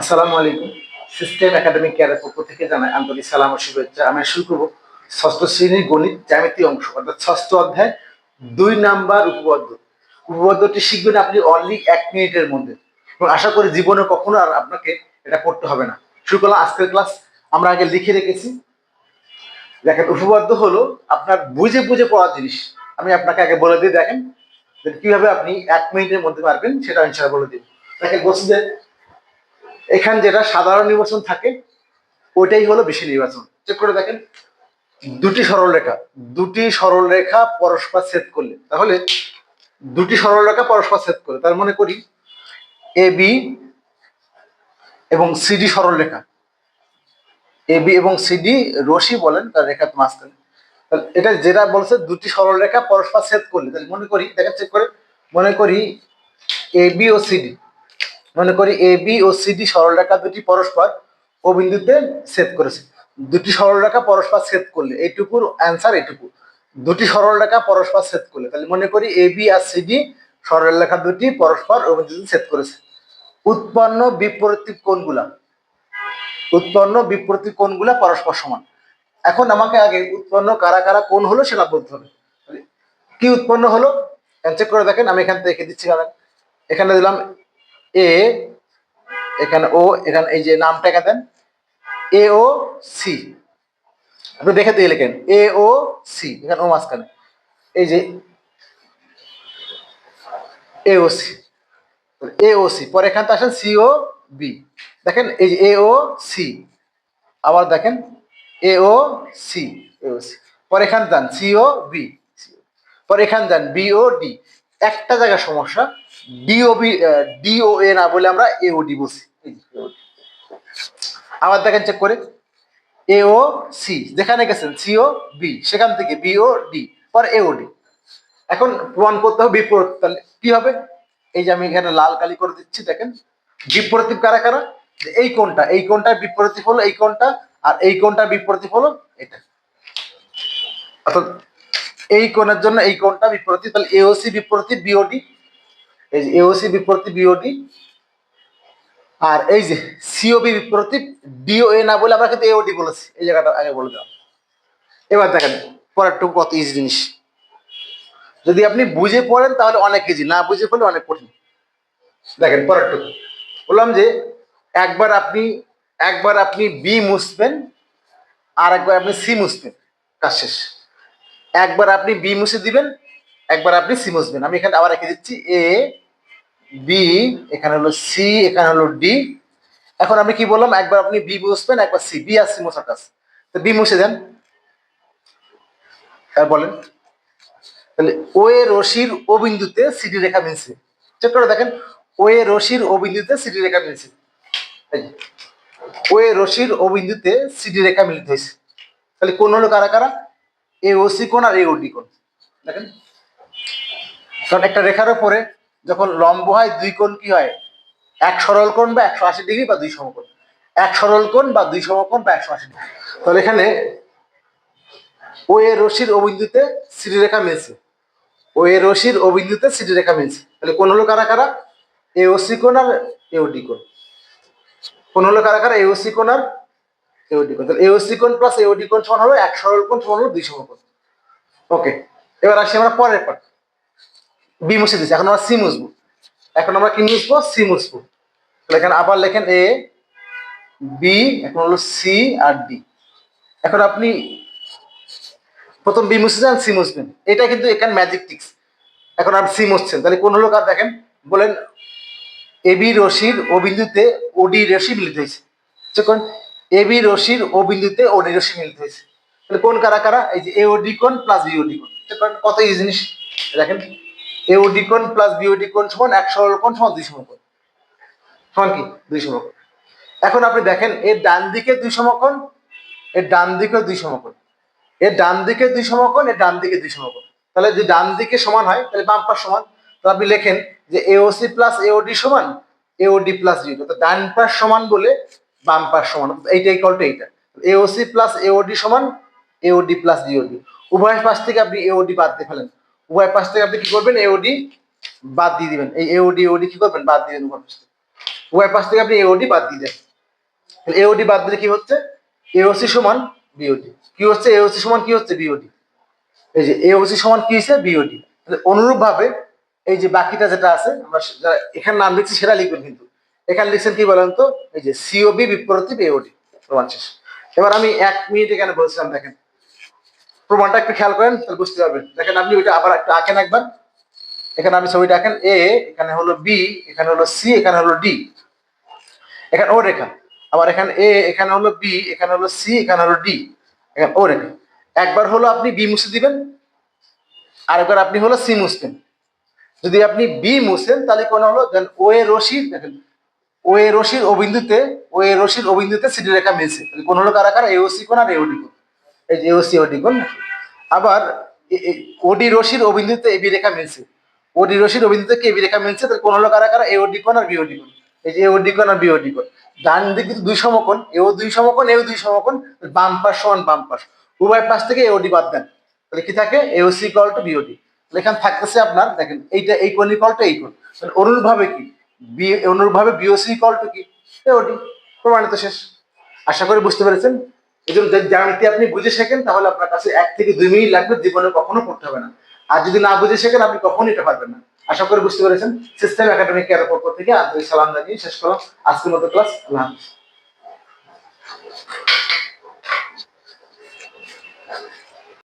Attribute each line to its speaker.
Speaker 1: আসসালামু আলাইকুম। System academic কেয়ারের পক্ষ থেকে জানাই আন্তরিক সালাম ও শুভেচ্ছা। আমি শুরু করব ষষ্ঠ শ্রেণির গণিত জ্যামিতি অংশ, অর্থাৎ ষষ্ঠ অধ্যায় দুই নাম্বার উপপাদ্য। উপপাদ্যটি শিখবেন আপনি অনলি এক মিনিটের মধ্যে। এবং আশা করি জীবনে কখনো আর আপনাকে এটা পড়তে হবে না। শুরু করলাম আজকের ক্লাস। আমরা আগে লিখে রেখেছি। দেখেন, উপপাদ্য হলো আপনার বুঝে বুঝে পড়ার জিনিস। আমি আপনাকে আগে বলে দিই, দেখেন। কীভাবে আপনি এক মিনিটের মধ্যে পারবেন সেটা ইনশাআল্লাহ বলে দিই। দেখেন, বলছি যে এখানে যেটা সাধারণ নির্বাচন থাকে, ওইটাই হলো বেশি নির্বাচন। চেক করে দেখেন, দুটি সরল রেখা, দুটি সরল রেখা পরস্পর ছেদ করলে। তাহলে দুটি সরল রেখা পরস্পর ছেদ করলে তার মনে করি এ বি এবং সিডি সরল রেখা। এ বি এবং সিডি রশি বলেন, তার রেখা মাঝখানে। এটা যেটা বলছে, দুটি সরল রেখা পরস্পর ছেদ করলে। তাহলে মনে করি, দেখেন চেক করে, মনে করি এ বি ও সিডি মনে করি এ বি ও সিডি সরলরেখা দুটি পরস্পর ও বিন্দুতে ছেদ করেছে। দুটি সরলরেখা পরস্পর ছেদ করলে এইটুকুর অ্যান্সার এইটুকু দুটি সরলরেখা পরস্পর ছেদ করলে, তাহলে মনে করি এ বি আর সিডি সরলরেখা দুটি পরস্পর ও বিন্দুতে ছেদ করেছে। উৎপন্ন বিপরীত কোণগুলা। উৎপন্ন বিপরীত কোণগুলা পরস্পর সমান। এখন আমাকে আগে উৎপন্ন কারা কারা কোণ হলো সেটা বলতে হবে। কি উৎপন্ন হলো? চেক করে দেখেন, আমি এখান থেকে দিচ্ছি এখানে দিলাম এ এখানে ও এখানে এই যে নামটা এখানে দেন। এ ও সি আপনি দেখে দিয়ে লেখেন। এ ও সি এখানে ও মাঝখানে। এই যে এ ও সি এ ও সি পরে এখানে আসেন সি ও বি দেখেন, এই যে এ ও সি আবার দেখেন এ ও সি এ ও সি পরে এখানে যান সি ও বি পরে এখানে যান বি ও ডি একটা জায়গায় সমস্যা ডিও বি ডিও এ না বলে আমরা এও ডি বলছি। আবার দেখেন চেক করে। এও সি যেখানে গেছেন সিও বি সেখান থেকে বি ও ডি পরে এও ডি এখন প্রমাণ করতে হবে, বিপরীত, তাহলে কি হবে? এই যে আমি এখানে লাল কালি করে দিচ্ছি, দেখেন। বিপরীত কারা কারা? এই কোনটা এই কোনটা বিপরীত হলো এই কোনটা আর এই কোনটা বিপরীত হলো এটা। অর্থাৎ এই কোণের জন্য এই কোণটা বিপরীত, তাহলে এওসি বিপরীত বিওডি এই যে এওসি বিপরীত বিওডি আর এই যে সিওবি বিপরীত ডিওএ না বলে আমরা কিন্তু এওডি বলেছি। এই জায়গাটা আগে বলে দিলাম। এবার দেখেন পরেরটুকু কত ইজি জিনিস। যদি আপনি বুঝে পড়েন তাহলে অনেক ইজি না বুঝে পড়লে অনেক কঠিন। দেখেন পরেরটুকু বললাম যে একবার আপনি একবার আপনি বি মুছবেন আর একবার আপনি সি মুছবেন। কাজ শেষ। একবার আপনি বি মুছে দিবেন, একবার আপনি সি মুছবেন আমি এখানে আবার রেখে দিচ্ছি, এ, বি, এখানে হলো সি, এখানে হলো ডি। এখন আমি কি বললাম, একবার আপনি বি মুছবেন, একবার সি, বি আর সি মোছার কাজ। তো বি মুছে দেন। আর বলেন। তাহলে ও এ রশির ও বিন্দুতে সিডি রেখা মিলছে। চেক করে দেখেন, ও এ রশির ও বিন্দুতে সিডি রেখা মিলছে। ও এ রশির ও বিন্দুতে সিডি রেখা মিলিত হয়েছে। তাহলে কোন হলো কারা কারা? এ ওসি কোণ আর এ ওডি কোণ। দেখেন? কারণ একটা রেখার উপরে যখন লম্ব হয়, দুই কোণ কি হয়? এক সরল কোণ বা একশো আশি ডিগ্রি বা দুই সমকোণ। এক সরল কোণ বা দুই সমকোণ বা একশো আশি ডিগ্রি। তাহলে এখানে ও এ রশির অবিন্দুতে সিডি রেখা মিলছে। ও এ রশির অবিন্দুতে সিডি রেখা মিলছে। তাহলে কোন হলো কারা কারা? এ ওসি কোণ আর এ ওডি কোণ। কোন হলো কারা কারা? এ ওসি কোণ আর কোণ। তাহলে প্লাস দুই সমকোণ ওকে এবার আমরা পরের বি এখন আমরা সি এখন আমরা সি তাহলে আবার লেখেন এ বি এখন হলো সি আর ডি এখন আপনি প্রথম বি মুছে যান সি মুছবেন। এটা কিন্তু এখানে ম্যাজিক টিক্স এখন আপনি সি মুছছেন। তাহলে কোন হলো কার দেখেন? বলেন এ বি রশির ও বিন্দুতে ওডি রশি মিলিত হয়েছে। এ বি রশির ও বিন্দুতে ওডি রশি মিলিত হয়েছে। তাহলে কোন কারা কারা? এই যে এওডি কোণ প্লাস বিওডি কোণ। কত এই জিনিস? দেখেন এওডি কোণ প্লাস বিওডি কোণ সমান এক সরল কোণ সমান দুই সমকোণ সমান কি? দুই সমকোণ এখন আপনি দেখেন এর ডান দিকে দুই সমকোণ এর ডান দিকে দুই সমকোণ এর ডান দিকে দুই সমকোণ এর ডান দিকে দুই সমকোণ তাহলে যদি ডান দিকে সমান হয়, তাহলে বাম পাশ সমান। তো আপনি লেখেন যে এওসি প্লাস এওডি সমান এওডি প্লাস বিওডি তো ডান পাশ সমান বলে বাম পাশ সমান এইটা ইকুয়াল টু এইটা এওসি প্লাস এওডি সমান এওডি প্লাস বিওডি উভয় পাশ থেকে আপনি এওডি বাদ দিয়ে ফেলেন উভয় পাশ থেকে আপনি কি করবেন এওডি বাদ দিয়ে দিবেন এই এওডি এওডি কি করবেন বাদ দিয়ে দেবেন উভয় পাশ থেকে। উভয় পাশ থেকে আপনি এওডি বাদ দিয়ে দেন এওডি বাদ দিলে কি হচ্ছে এওসি সমান বিওডি কি হচ্ছে এওসি সমান কি হচ্ছে বিওডি এই যে এওসি সমান কি হচ্ছে বিওডি অনুরূপ ভাবে এই যে বাকিটা যেটা আছে আমরা এখানে নাম লিখছি সেটা লিখবেন কিন্তু এখানে লিখছেন কি বলেন তো? এই যে সিওবি বিপরীত এওডি প্রমাণ শেষ। এবার আমি এক মিনিট এখানে বলছিলাম, দেখেন। প্রমাণটা একটু খেয়াল করেন, তাহলে বুঝতে পারবেন। দেখেন, আপনি ওইটা আবার একটু আঁকেন একবার। এখানে আমি ছবিটা আঁকেন এ এখানে হলো বি এখানে হলো সি এখানে হলো ডি এখানে ও রেখা। আবার এখানে এ এখানে হলো বি এখানে হলো সি এখানে হলো ডি এখানে ও রেখা। একবার হলো আপনি বি মুছে দিবেন, আরেকবার আপনি হলো সি মুছবেন। যদি আপনি বি মুছেন, তাহলে কোন হলো? দেন ও এ রশি, দেখেন ও এ রশির অবিন্দুতে ও এ রশির অবিন্দুতে সিডি রেখা মিলছে। কোন হলো কারা কারা? এওসি কোণ আর এওডি কোণ এই যে এওসি ওডি কোণ আবার এ- এ- ওডি রশির অবিন্দুতে এবি রেখা মিলছে। ওডি রশির অবিন্দুতে কে বি রেখা মিলছে? তাহলে কোন হলো কারা কারা? এওডি কোণ আর বিওডি কোণ এই যে এওডি কোণ আর বিওডি কোণ ডান দিকে কিন্তু দুই সমকোণ। এও দুই সমকোণ এও দুই সমকোণ, বাম পাশ সমান বাম পাশ। উভয় পাশ থেকে এওডি বাদ দেন। তাহলে কি থাকে? এওসি ইকুয়াল টু বিওডি এখানে থাকতেছে আপনার, দেখেন, এইটা, এই কোণ ইকুয়াল টু এই কোণ। অনুরূপভাবে কি? বি, অনুরূপভাবে বিওসি ইকুয়াল টু কি? এওডি প্রমাণিত শেষ। আশা করি বুঝতে পেরেছেন। এই জন্য জ্যামিতি আপনি বুঝে শেখেন, তাহলে আপনার কাছে এক থেকে দুই মিনিট লাগবে, জীবনে কখনো পড়তে হবে না। আর যদি না বুঝে শেখেন, আপনি কখনো এটা পারবেন না। আশা করি বুঝতে পেরেছেন। সিস্টেম একাডেমিক কেয়ার পক্ষ থেকে আন্তরিক সালাম জানিয়ে শেষ করলাম। আজকের মতো ক্লাস, আল্লাহ হাফিজ।